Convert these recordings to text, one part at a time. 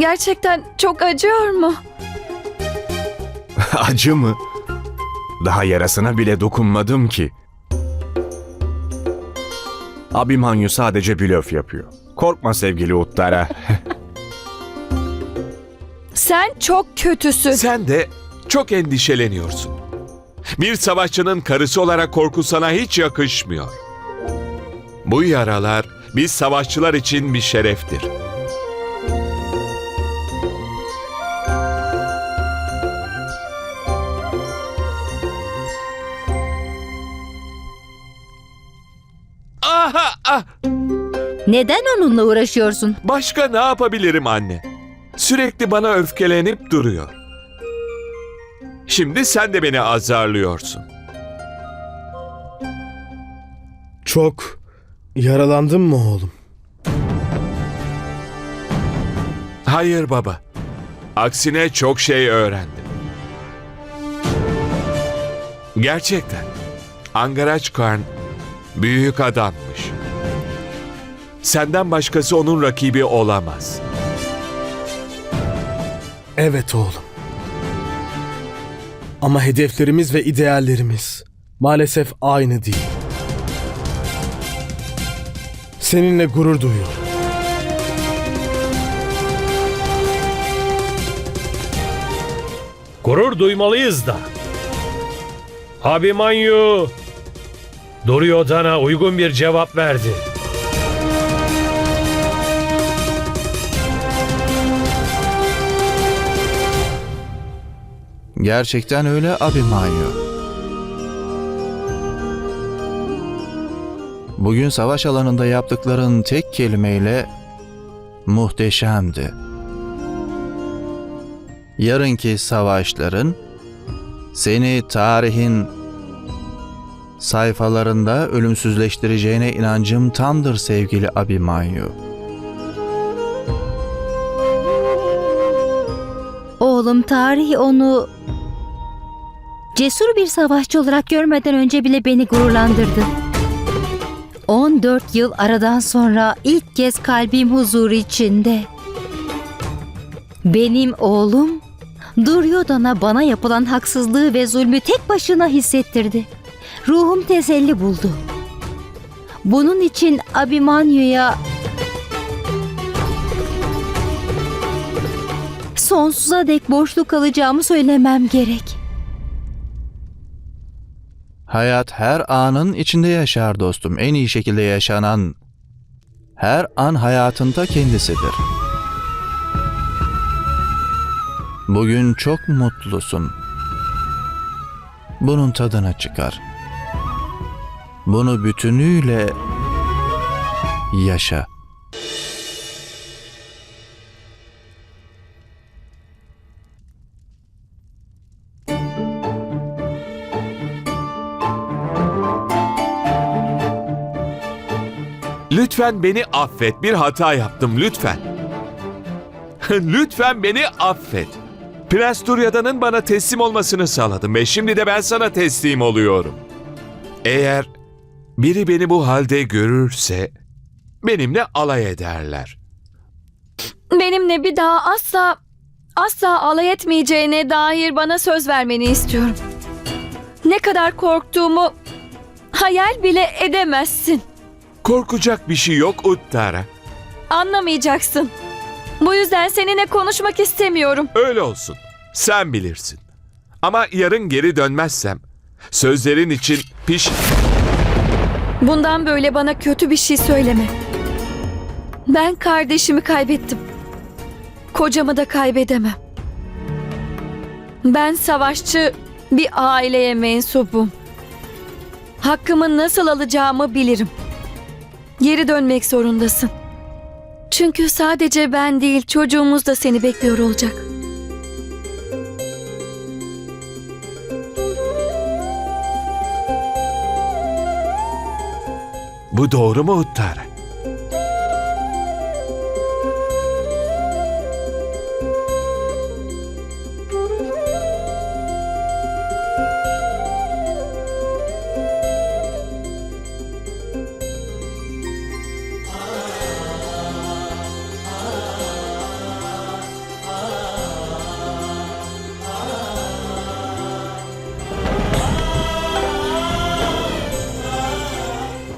Gerçekten çok acıyor mu? Acı mı? Daha yarasına bile dokunmadım ki. Abimanyu sadece blöf yapıyor. Korkma sevgili Uttara. Sen çok kötüsün. Sen de çok endişeleniyorsun. Bir savaşçının karısı olarak korku sana hiç yakışmıyor. Bu yaralar biz savaşçılar için bir şereftir. Ah! Neden onunla uğraşıyorsun? Başka ne yapabilirim anne? Sürekli bana öfkelenip duruyor. Şimdi sen de beni azarlıyorsun. Çok yaralandın mı oğlum? Hayır baba. Aksine çok şey öğrendim. Gerçekten. Angaraç Karn büyük adammış. Senden başkası onun rakibi olamaz. Evet oğlum. Ama hedeflerimiz ve ideallerimiz maalesef aynı değil. Seninle gurur duyuyorum. Gurur duymalıyız da. Abimanyu Duryodhan'a uygun bir cevap verdi. Gerçekten öyle Abimanyu. Bugün savaş alanında yaptıkların tek kelimeyle muhteşemdi. Yarınki savaşların seni tarihin sayfalarında ölümsüzleştireceğine inancım tamdır sevgili Abimanyu. Oğlum tarih onu cesur bir savaşçı olarak görmeden önce bile beni gururlandırdı. 14 yıl aradan sonra ilk kez kalbim huzur içinde. Benim oğlum Duryodhan'a bana yapılan haksızlığı ve zulmü tek başına hissettirdi. Ruhum teselli buldu. Bunun için Abimanyu'ya sonsuza dek borçlu kalacağımı söylemem gerek. Hayat her anın içinde yaşar dostum. En iyi şekilde yaşanan her an hayatında kendisidir. Bugün çok mutlusun. Bunun tadına çıkar. Bunu bütünüyle yaşa. Lütfen beni affet. Bir hata yaptım lütfen. lütfen beni affet. Prens Duryodhan'ın bana teslim olmasını sağladım ve şimdi de ben sana teslim oluyorum. Eğer biri beni bu halde görürse benimle alay ederler. Benimle bir daha asla asla alay etmeyeceğine dair bana söz vermeni istiyorum. Ne kadar korktuğumu hayal bile edemezsin. Korkacak bir şey yok Uttara. Anlamayacaksın. Bu yüzden seninle konuşmak istemiyorum. Öyle olsun. Sen bilirsin. Ama yarın geri dönmezsem sözlerin için piş... Bundan böyle bana kötü bir şey söyleme. Ben kardeşimi kaybettim. Kocamı da kaybedemem. Ben savaşçı bir aileye mensubum. Hakkımı nasıl alacağımı bilirim. Geri dönmek zorundasın. Çünkü sadece ben değil çocuğumuz da seni bekliyor olacak. Bu doğru mu Uttara?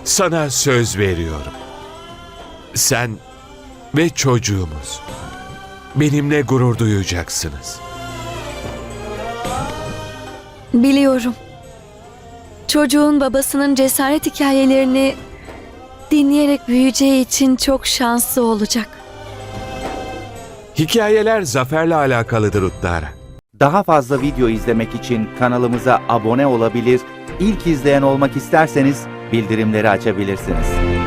Sana söz veriyorum. Sen ve çocuğumuz benimle gurur duyacaksınız. Biliyorum. Çocuğun babasının cesaret hikayelerini dinleyerek büyüyeceği için çok şanslı olacak. Hikayeler zaferle alakalıdır Uttara. Daha fazla video izlemek için kanalımıza abone olabilir, ilk izleyen olmak isterseniz bildirimleri açabilirsiniz.